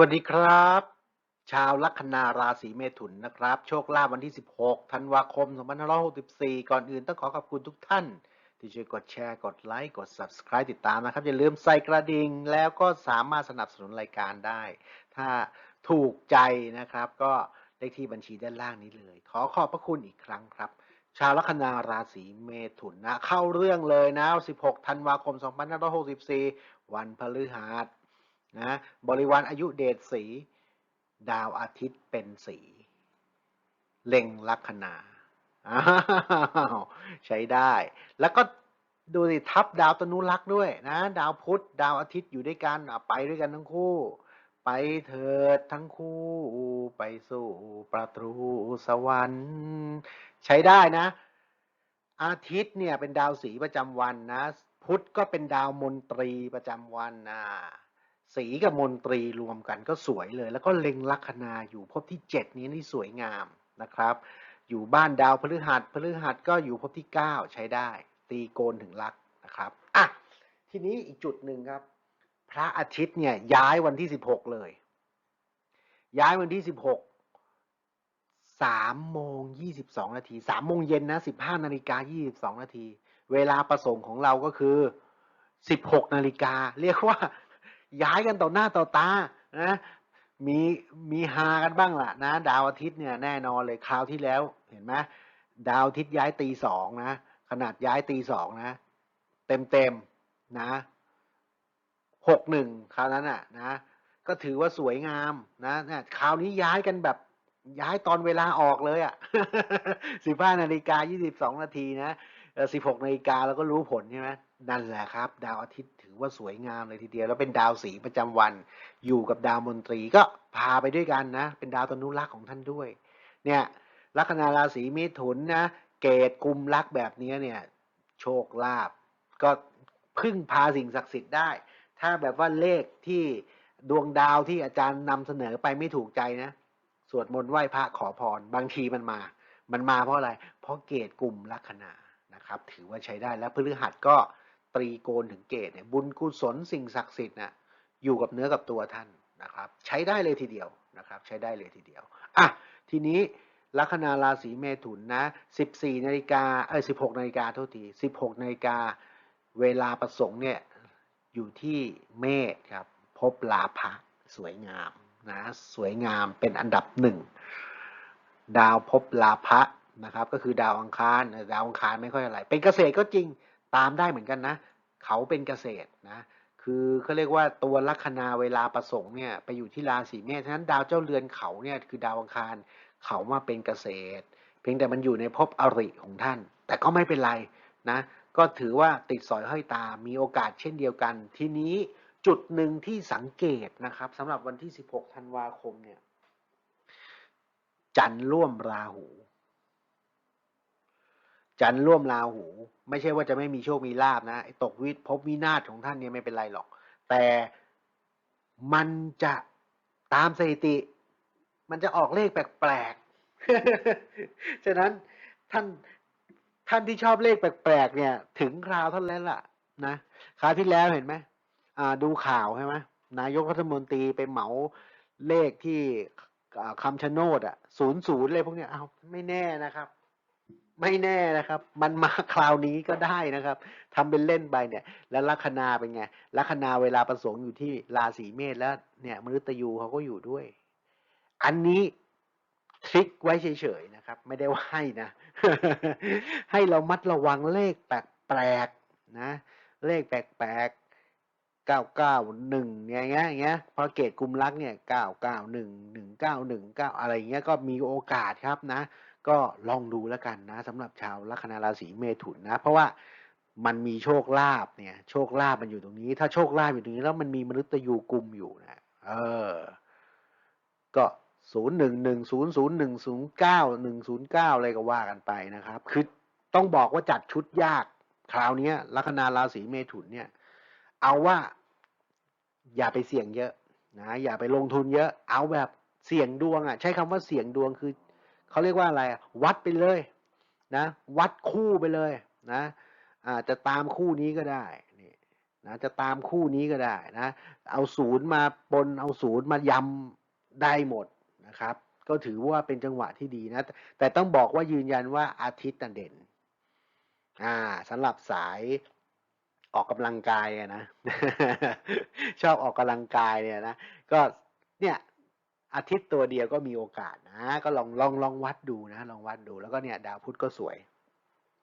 วัสดีครับ ชาวลัคนาราศีเมถุนนะครับ โชคลาภวันที่ 16 ธันวาคม 2564 ก่อนอื่นต้องขอขอบคุณทุกท่าน ที่ช่วยกดแชร์กดไลค์กด Subscribe ติดตามนะครับ อย่าลืมใส่กระดิ่งแล้วก็สามารถสนับสนุนรายการได้ ถ้าถูกใจนะครับ ก็เลขที่บัญชีด้านล่างนี้เลย ขอขอบพระคุณอีกครั้งครับ ชาวลัคนาราศีเมถุนนะ เข้าเรื่องเลยนะ 16 ธันวาคม 2564 วันพฤหัส นะบริวารอายุเดชสี ดาวอาทิตย์เป็นสี เล็งลัคนาอ้าใช้ได้ แล้วก็ดูสิทับดาวตนุรักษ์ด้วยนะ ดาวพุธดาวอาทิตย์อยู่ด้วยกันไปด้วยกันทั้งคู่ ไปเถิดทั้งคู่ ไปสู่ประตูสวรรค์ ใช้ได้นะ อาทิตย์เนี่ยเป็นดาวสีประจำวันนะ พุธก็เป็นดาวมนตรีประจำวันนะ สีกับมนตรีรวมกันก็สวยเลย แล้วก็เล็งลัคนาอยู่ภพที่เจ็ดนี้นี่สวยงามนะครับ อยู่บ้านดาวพฤหัสพฤหัสก็อยู่ภพที่เก้าใช้ได้ ตีโกนถึงลักนะครับอะทีนี้อีกจุดหนึ่งครับ พระอาทิตย์เนี่ยย้ายวันที่สิบหกเลย ย้ายวันที่สิบหกสามโมงยี่สิบสองนาทีสามโมงเย็นนะสิบห้านาฬิกายี่สิบสองนาที เวลาประสงค์ของเราก็คือสิบหกนาฬิกาเรียกว่า ย้ายกันต่อหน้าต่อตานะมีมีฮากันบ้างล่ะนะ ดาวอาทิตย์เนี่ยแน่นอนเลยคราวที่แล้วเห็นไหมดาวอาทิตย์ย้ายตีสองนะ ขนาดย้ายตีสองนะ เต็มเต็มนะหกหนึ่งคราวนั้นอะนะก็ถือว่าสวยงามนะเนี่ยคราวนี้ย้ายกันแบบย้ายตอนเวลาออกเลยอะ่ะสิบห้านาฬิกายี่สิบสองนาทีนะสิบหกนาฬิกาเราก็รู้ผลใช่ไหมนั่นแหละครับ ดาวอาทิตย์ถือว่าสวยงามเลยทีเดียวแล้วเป็นดาวสีประจำวัน อยู่กับดาวมนตรีก็พาไปด้วยกันนะ เป็นดาวตนุรักษ์ของท่านด้วย เนี่ยลัคนาราศีมิถุนนะเกตกุมรักแบบนี้เนี่ย โชคลาภก็พึ่งพาสิ่งศักดิ์สิทธิ์ได้ ถ้าแบบว่าเลขที่ดวงดาวที่อาจารย์นำเสนอไปไม่ถูกใจนะ สวดมนต์ไหว้พระขอพร บางทีมันมา มันมาเพราะอะไร เพราะเกตกลุ่มลัคนานะครับ ถือว่าใช้ได้แล้วพฤหัสก็ ตรีโกนถึงเกตเนี่ยบุญกุศลสิ่งศักดิ์สิทธิ์นะอยู่กับเนื้อกับตัวท่านนะครับ ใช้ได้เลยทีเดียวนะครับ ใช้ได้เลยทีเดียวอะทีนี้ลัคนาราศีเมถุนนะ 14นาฬิกาเออ16นาฬิกาโทษที16นาฬิกาเวลาประสงค์เนี่ยอยู่ที่เมษครับพบลาภะสวยงามนะสวยงามเป็นอันดับหนึ่งดาวพบลาภะนะครับ ก็คือดาวอังคารดาวอังคารไม่ค่อยอะไร เป็นเกษตรก็จริง ตามได้เหมือนกันนะ เขาเป็นเกษตรนะคือเขาเรียกว่าตัวลัคนาเวลาประสงค์เนี่ยไปอยู่ที่ราศีเมษฉะนั้นดาวเจ้าเรือนเขาเนี่ยคือดาวอังคารเขามาเป็นเกษตร เพียงแต่มันอยู่ในภพอริของท่าน แต่ก็ไม่เป็นไรนะก็ถือว่าติดสอยห้อยตามีโอกาสเช่นเดียวกัน ทีนี้จุดหนึ่งที่สังเกตนะครับสำหรับวันที่ 16 ธันวาคมเนี่ยจันร่วมราหู จันร่วมราหู ไม่ใช่ว่าจะไม่มีโชคมีลาบนะตกวิภพบวินาศของท่านเนี่ยไม่เป็นไรหรอก แต่มันจะตามสถิติ มันจะออกเลขแปลกๆ ฉะนั้นท่านท่านที่ชอบเลขแปลกๆเนี่ย ถึงคราวท่านแล้วล่ะนะคราวที่แล้วเห็นไหมดูข่าวใช่ไหมนายกรัฐมนตรีไปเหมาเลขที่คำชะโนดอะศูนย์ศูนย์เลยพวกเนี้ยเอาไม่แน่นะครับ ไม่แน่นะครับ มันมาคราวนี้ก็ได้นะครับทำเป็นเล่นไปเนี่ย แล้วลัคนาเป็นไงลัคนาเวลาประสงค์อยู่ที่ราศีเมษแล้วเนี่ยมฤตยูเขาก็อยู่ด้วย อันนี้ทริคไว้เฉยๆนะครับ ไม่ได้ว่าให้นะ ให้เรามัดระวังเลขแปลกๆนะ เลขแปลกๆเก้าเก้าหนึ่งอย่างเงี้ยอย่างเงี้ยพอเกตกลุ่มรักเนี่ยเก้าเก้าหนึ่งหนึ่งเก้าหนึ่งเก้าอะไรเงี้ยก็มีโอกาสครับนะ ก็ลองดูแล้วกันนะสำหรับชาวลัคนาราศีเมถุนนะ เพราะว่ามันมีโชคลาภเนี่ย โชคลาภมันอยู่ตรงนี้ ถ้าโชคลาภอยู่ตรงนี้แล้วมันมีมนุษย์ยูกุมอยู่นะเออ ก็ศูนย์หนึ่งหนึ่งศูนย์ศูนย์หนึ่งศูนย์เก้าหนึ่งศูนย์เก้าอะไรก็ว่ากันไปนะครับ คือต้องบอกว่าจัดชุดยาก คราวนี้ลัคนาราศีเมถุนเนี่ย เอาว่า อย่าไปเสี่ยงเยอะนะอย่าไปลงทุนเยอะ เอาแบบเสี่ยงดวงอะ ใช้คำว่าเสี่ยงดวงคือ เขาเรียกว่าอะไรวัดไปเลยนะวัดคู่ไปเลยนะอาจจะตามคู่นี้ก็ได้นี่นะจะตามคู่นี้ก็ได้นะเอาศูนย์มาปนเอาศูนย์มายำได้หมดนะครับ ก็ถือว่าเป็นจังหวะที่ดีนะแต่ต้องบอกว่ายืนยันว่าอาทิตย์น่ะเด่นอ่าสำหรับสายออกกำลังกายนะชอบออกกำลังกายเนี่ยนะก็เนี่ย อาทิตย์ตัวเดียวก็มีโอกาสนะ ก็ลองลองลองวัดดูนะ ลองวัดดูแล้วก็เนี่ยดาวพุธก็สวย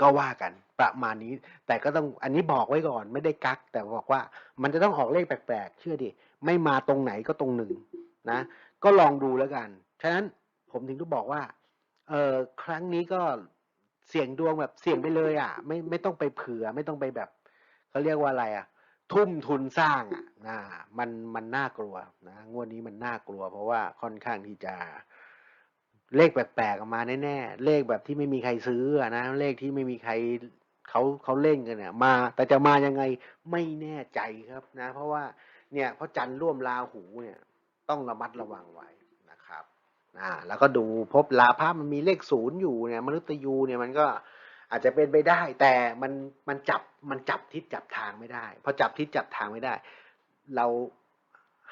ก็ว่ากันประมาณนี้ แต่ก็ต้องอันนี้บอกไว้ก่อนไม่ได้กัก แต่บอกว่ามันจะต้องออกเลขแปลกๆ เชื่อดิไม่มาตรงไหนก็ตรงหนึ่งนะ ก็ลองดูแล้วกัน ฉะนั้นผมถึงต้องบอกว่าเออครั้งนี้ก็เสี่ยงดวงแบบเสี่ยงไปเลย อะ ไม่ไม่ต้องไปเผื่อไม่ต้องไปแบบเขาเรียกว่าอะไรอะ ทุ่มทุนสร้างอะนะมันมันน่ากลัวนะงวดนี้มันน่ากลัว เพราะว่าค่อนข้างที่จะเลขแปลกๆออกมาแน่ๆเลขแบบที่ไม่มีใครซื้อนะเลขที่ไม่มีใครเขาเขาเล่นกันเนี่ย มา แต่จะมายังไงไม่แน่ใจครับนะ เพราะว่าเนี่ยเพราะจันทร์ร่วมราหูเนี่ย ต้องระมัดระวังไว้นะครับอ่าแล้วก็ดูพบลาภาพมันมีเลขศูนย์อยู่เนี่ยมนุษย์ยูเนี่ยมันก็ อาจจะเป็นไปได้ แต่มันมันจับมันจับทิศจับทางไม่ได้พอจับทิศจับทางไม่ได้ เรา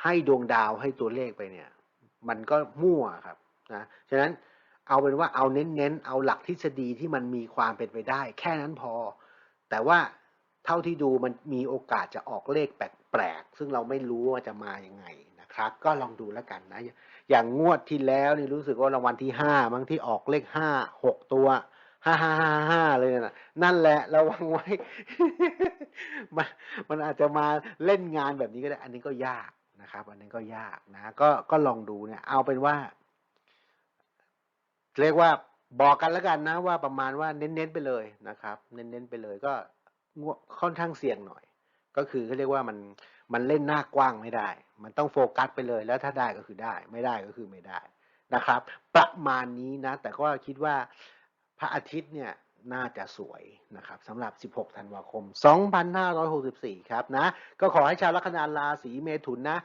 ให้ดวงดาวให้ตัวเลขไปเนี่ย มันก็มั่วครับนะฉะนั้นเอาเป็นว่าเอาเน้นๆเอาหลักทฤษฎีที่มันมีความเป็นไปได้ แค่นั้นพอ แต่ว่าเท่าที่ดูมันมีโอกาสจะออกเลขแปลกๆซึ่งเราไม่รู้ว่าจะมาอยังไงนะครับ ก็ลองดูแล้วกันนะ อย่างงวดที่แล้วนี่รู้สึกว่ารางวัลที่ห้าบางที่ออกเลขห้าหกตัว ห้าห้าห้าห้าเลยนะนั่นแหละระวังไว้ มันมันอาจจะมาเล่นงานแบบนี้ก็ได้ อันนี้ก็ยากนะครับ อันนี้ก็ยากนะ ก็ก็ลองดูเนี่ย เอาเป็นว่า เรียกว่าบอกกันแล้วกันนะ ว่าประมาณว่าเน้นๆไปเลยนะครับ เน้นๆไปเลยก็ค่อนข้างเสี่ยงหน่อย ก็คือเขาเรียกว่ามันมันเล่นหน้ากว้างไม่ได้ มันต้องโฟกัสไปเลย แล้วถ้าได้ก็คือได้ ไม่ได้ก็คือไม่ได้นะครับ ประมาณนี้นะ แต่ก็คิดว่า พระอาทิตย์เนี่ยน่าจะสวยนะครับสำหรับ 16 ธันวาคม 2564 ครับนะก็ขอให้ชาวลัคนาราศีเมถุนนะ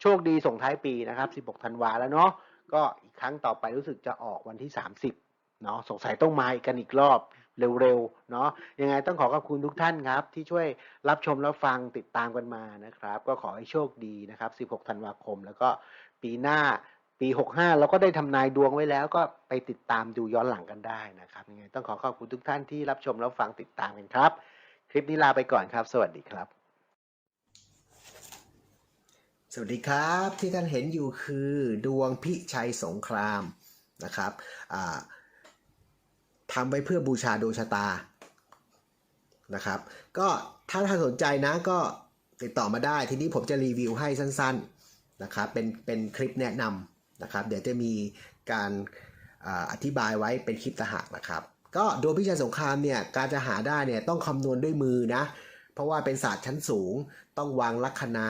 โชคดีส่งท้ายปีนะครับ 16 ธันวาแล้วเนาะก็อีกครั้งต่อไปรู้สึกจะออกวันที่ 30 เนาะสงสัยต้องมาอีกกันอีกรอบเร็วๆเนาะยังไงต้องขอขอบคุณทุกท่านครับ ที่ช่วยรับชมรับฟังติดตามกันมานะครับ ก็ขอให้โชคดีนะครับ 16 ธันวาคม แล้วก็ปีหน้า ปี 65 เราก็ได้ทำนายดวงไว้แล้วก็ไปติดตามดูย้อนหลังกันได้นะครับยังไงต้องขอขอบคุณทุกท่านที่รับชมรับฟังติดตามกันครับ คลิปนี้ลาไปก่อนครับ สวัสดีครับ สวัสดีครับ ที่ท่านเห็นอยู่คือดวงพิชัยสงครามนะครับทำไว้เพื่อบูชาดวงชะตานะครับ ก็ถ้าท่านสนใจนะก็ติดต่อมาได้ ทีนี้ผมจะรีวิวให้สั้น ๆนะครับเป็นเป็นคลิปแนะนำ นะครับ เดี๋ยวจะมีการอธิบายไว้เป็นคลิปตะหากนะครับ ก็ดวงพิชัยสงครามเนี่ยการจะหาได้เนี่ยต้องคำนวณด้วยมือนะ เพราะว่าเป็นศาสตร์ชั้นสูง ต้องวางลัคนา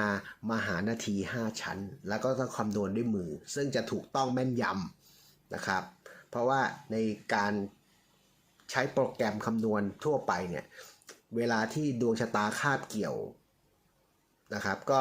มหานาที 5 ชั้น แล้วก็ต้องคำนวณด้วยมือ ซึ่งจะถูกต้องแม่นยำนะครับ เพราะว่าในการใช้โปรแกรมคำนวณทั่วไปเนี่ยเวลาที่ดวงชะตาคาบเกี่ยวนะครับ ก็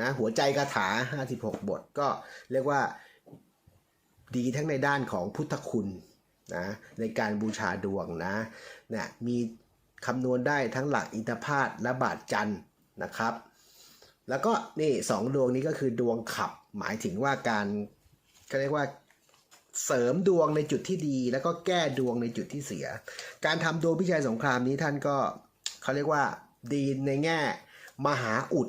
นะหัวใจคาถา 56 บทก็เรียกว่าดีทั้งในด้านของพุทธคุณนะในการบูชาดวงนะเนี่ยมีคำนวณได้ทั้งหลักอินทพาตและบาทจันทร์นะครับ แล้วก็นี่สองดวงนี้ก็คือดวงขับหมายถึงว่าการเขาเรียกว่าเสริมดวงในจุดที่ดี แล้วก็แก้ดวงในจุดที่เสีย การทำดวงพิชัยสงครามนี้ท่านก็เขาเรียกว่าดีในแง่ มหาอุด